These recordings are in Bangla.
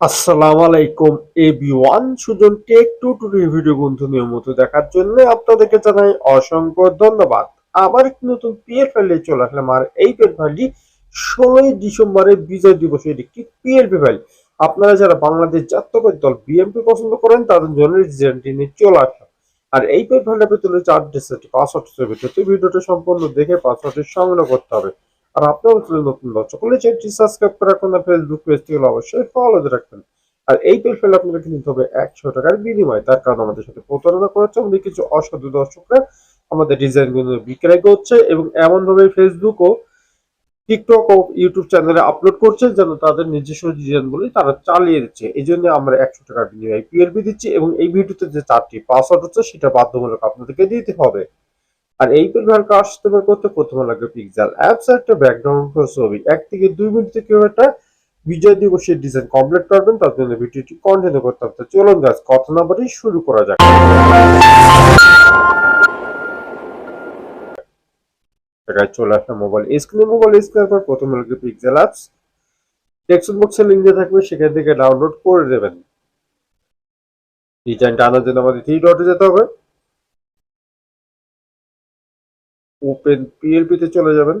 আসসালামু আলাইকুম, এভরিওয়ান। সুজন টেক টু টু ভিডিও বন্ধু নিয়মিত দেখার জন্য আপনাদেরকে জানাই অসংখ্য ধন্যবাদ। আবার একটি নতুন পিএল ফাইলে চলে আসলাম, আর এই পিএল ফাইলটি ষোলোই ডিসেম্বরের বিজয় দিবসের একটি পিএলপি ফাইল আপনারা যারা বাংলাদেশ জাতীয় দল বিএনপি পছন্দ করেন, তাদের জন্য রিজেন্টটি নিয়ে চলে আসলাম। আর এই পিএল ফাইলটা পেতে চার ডিসেন্ট পাসওয়ার্ড ভিডিওতে ভিডিওটা সম্পূর্ণ দেখে পাসওয়ার্ডটি সংগ্রহ করতে হবে। আর আপনার চ্যানেল নতুন দর্শক হলে চ্যানেলটি সাবস্ক্রাইব করে রাখুন ফেসবুক পেজটি হলো অবশ্যই ফলো দিয়ে রাখবেন আর এই পেজ আপনাদেরকে নিতে হবে একশো টাকার বিনিময়। তার কারণ আমাদের সাথে প্রতারণা করেছে আমাদের কিছু অসাধু দর্শকরা। আমাদের ডিজাইনগুলো বিক্রয় করছে এবং এমন ভাবে ফেসবুক ও টিকটক ও ইউটিউব চ্যানেলে আপলোড করছে যেন তাদের নিজস্ব ডিজাইন গুলি তারা চালিয়ে দিচ্ছে। এই জন্য আমরা একশো টাকার বিনিময়ে পিএলবি দিচ্ছি এবং এই ভিডিওতে যে চারটি পাসওয়ার্ড হচ্ছে সেটা বাধ্যমূলক আপনাদেরকে দিতে হবে। আর এই পরিবার কাজ তোমার করতে প্রথমে লাগবে পিক্সেল অ্যাপস একটা ব্যাকগ্রাউন্ড ছবি। এক থেকে দুই মিনিট থেকে একটা বিজয় দিবসের ডিজাইন কমপ্লিট করবেন, তার জন্য ভিডিওটি কন্টিনিউ করতে হবে। চলুন গাছ কথা না বলেই শুরু করা যাক। চলে আসলাম মোবাইল স্ক্রিনে মোবাইল স্ক্রিনের পর প্রথমে লাগবে পিক্সেল অ্যাপস ডেস্কটপ বক্সে লিঙ্ক দিয়ে থাকবে, সেখান থেকে ডাউনলোড করে দেবেন। ডিজাইনটা আনার জন্য আমাদের থ্রি ডটে যেতে হবে। ওপেন পিএলপি তে চলে যাবেন।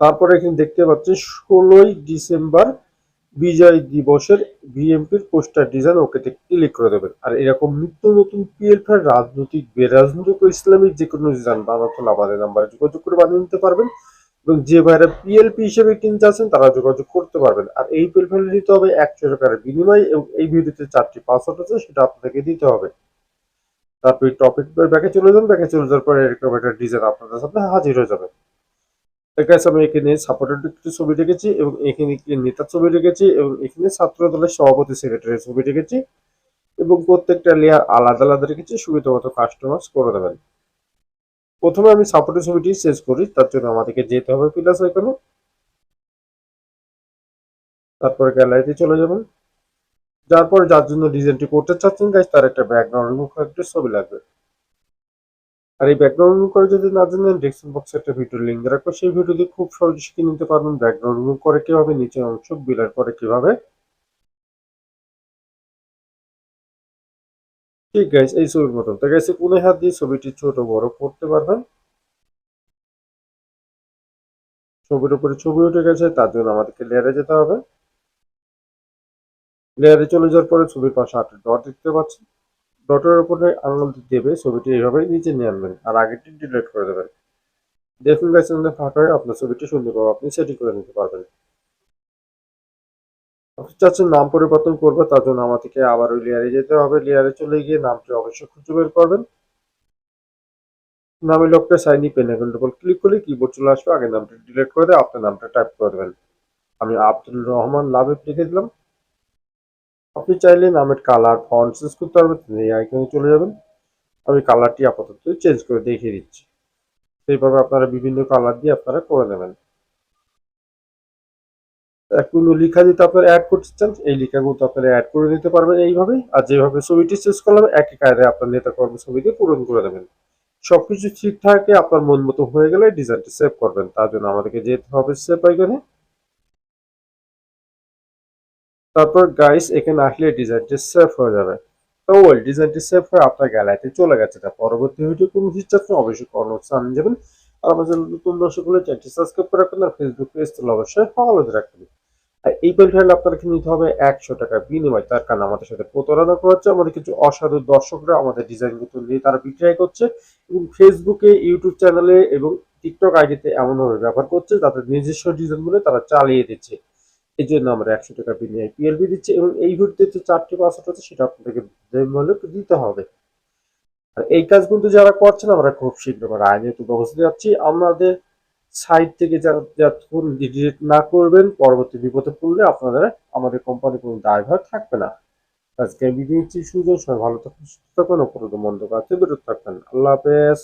তারপরে এখানে দেখতে পাচ্ছেন ষোলোই ডিসেম্বর বিজয় দিবসের বিএমপির পোস্টার ডিজাইন ওকেতে ক্লিক করে দেবেন। আর এরকম নিত্য নতুন পিএলপি রাজনৈতিক বেরাজনৈতিক ও ইসলামিক যে কোনো ডিজাইন বানাতে আমাদের নাম্বারে যোগাযোগ করে বানিয়ে নিতে পারবেন। এবং যে ভাইরা পিএলপি হিসেবে কিনতে আছেন, তারা যোগাযোগ করতে পারবেন। আর এই পিএলপি দিতে হবে একশো টাকার বিনিময় এবং এই ভিডিওতে চারটি পাসওয়ার্ড আছে, সেটা আপনাদেরকে দিতে হবে। তারপরে টপিক ব্যাকে চলে যান ব্যাকে চলে যাওয়ার পরে এরকম একটা ডিজাইন আপনাদের সামনে হাজির হয়ে যাবে। কাছে আমি এখানে সাপোর্টেড একটি ছবি রেখেছি এবং এখানে নেতার ছবি রেখেছি এবং এখানে ছাত্র দলের সভাপতি সেক্রেটারির ছবি রেখেছি এবং প্রত্যেকটা লেয়ার আলাদা আলাদা রেখেছি, সুবিধা মতো কাস্টমাইজ করে দেবেন। প্রথমে আমি সাপোর্টের ছবিটি চেঞ্জ করি, তার জন্য আমাদেরকে যেতে হবে প্লাস এখানে তারপরে গ্যালারিতে চলে যাবেন। যার পরে যার জন্য ডিজাইনটি করতে চাচ্ছেন গাইজ তার একটা ব্যাকগ্রাউন্ড রিমুভ একটা ছবি লাগবে। আর এই ব্যাকগ্রাউন্ড রিমুভ করে যদি না জানেন ডেসক্রিপশন বক্সে একটা ভিডিও লিঙ্ক রাখব সেই ভিডিও দিয়ে খুব সহজে শিখে নিতে পারবেন ব্যাকগ্রাউন্ড রিমুভ করে কীভাবে নিচের অংশ বিলার করে কীভাবে ঠিক গাইজ এই ছবির মতন। তো গাইছে কোনে হাত দিয়ে ছবিটি ছোট, বড় করতে পারবেন। ছবির উপরে ছবি উঠে গেছে, তার জন্য আমাদেরকে লেয়ারে যেতে হবে। লেয়ারে চলে যাওয়ার পরে ছবির পাশে আটটা ডট দেখতে পাচ্ছেন ডটের উপরে আঙুল দেবে, ছবিটি এইভাবে নিচে নিয়ে আনবেন। আর আগেরটি ডিলিট করে দেবেন। দেখুন গাইছে ফাঁকা হয়ে আপনার ছবিটি সুন্দরভাবে আপনি সেটিং করে নিতে পারবেন। চাচ্ছেন নাম পরিবর্তন করবে, তার জন্য আমাদেরকে আবার ওই লেয়ারে যেতে হবে। লেয়ারে চলে গিয়ে নামটি অবশ্যই খুঁজে বের করবেন। নামে লোকটা সাইন পেন আইকনটা উপর ক্লিক করলে কিবোর্ড চলে আসবে। আগে নামটা ডিলিট করে দিয়ে আপনার নামটা টাইপ করে দেবেন। আমি আব্দুল রহমান লাভে লিখে দিলাম। আপনি চাইলে নামের কালার ফন্ট চেঞ্জ করতে পারবেন এই আইকনে চলে যাবেন। আমি কালারটি আপাতত চেঞ্জ করে দেখিয়ে দিচ্ছি। সেইভাবে আপনারা বিভিন্ন কালার দিয়ে আপনারা করে নেবেন। কোনো লেখা যদি আপনারা অ্যাড করতে চান, এই লেখাগুলো আপনারা অ্যাড করে নিতে পারবেন এইভাবেই। আর যেভাবে ছবিটি চেঞ্জ করলাম, একই কায়দায় আপনার নেতা কর্ম ছবি পূরণ করে দেবেন। সবকিছু ঠিক থাকে, আপনার মন মতো হয়ে গেলে ডিজাইনটি সেভ করবেন। তার জন্য আমাদেরকে যেতে হবে সেভ আইকনে তারপর গাইস এখানে আসলে ডিজাইনটি সেভ হয়ে যাবে। তো ওই ডিজাইনটি সেভ হয়ে আপনার গ্যালারিতে চলে গেছে। তা পরবর্তী ভিডিও কোনো কিছু অবশ্যই কোনো জানিয়ে যাবেন। আর আমাদের নতুন দর্শক হলে চ্যানেলটি সাবস্ক্রাইব করে রাখবেন আর ফেসবুক পেজ তো অবশ্যই ফলো রাখবেন। এই পেন্টাইল আপনাকে নিতে হবে একশো টাকা বিনিময়। তার কারণ আমাদের সাথে প্রতারণা করা হচ্ছে আমাদের কিছু অসাধু দর্শকরা আমাদের ডিজাইনগুলো নিয়ে তারা বিক্রয় করছে এবং ফেসবুকে ইউটিউব চ্যানেলে এবং টিকটক আইডিতে এমনভাবে ব্যবহার করছে তাদের নিজস্ব ডিজাইনগুলো তারা চালিয়ে দিচ্ছে। এই জন্য আমরা একশো টাকা বিনিময় পিএলবি দিচ্ছি এবং এই ভিডিওতে যে চারটি পাসওয়ার্ড আছে সেটা আপনাদেরকে দিতে হবে। আর এই কাজ কিন্তু যারা করছেন, আমরা খুব শীঘ্র আইনের ব্যবস্থা যাচ্ছি। আমাদের সাইট থেকে যারা যতক্ষণ ডিলিট না করবেন, পরবর্তী বিপদে পড়লে আপনাদের, আমাদের কোম্পানি কোনো দায়ভার থাকবে না। আজকে নিচ্ছি সুযোগ সবাই ভালো থাকুন, সুস্থ থাকুন অপরত মন্দ কাছে বিরত থাকবেন। আল্লাহ হাফেজ।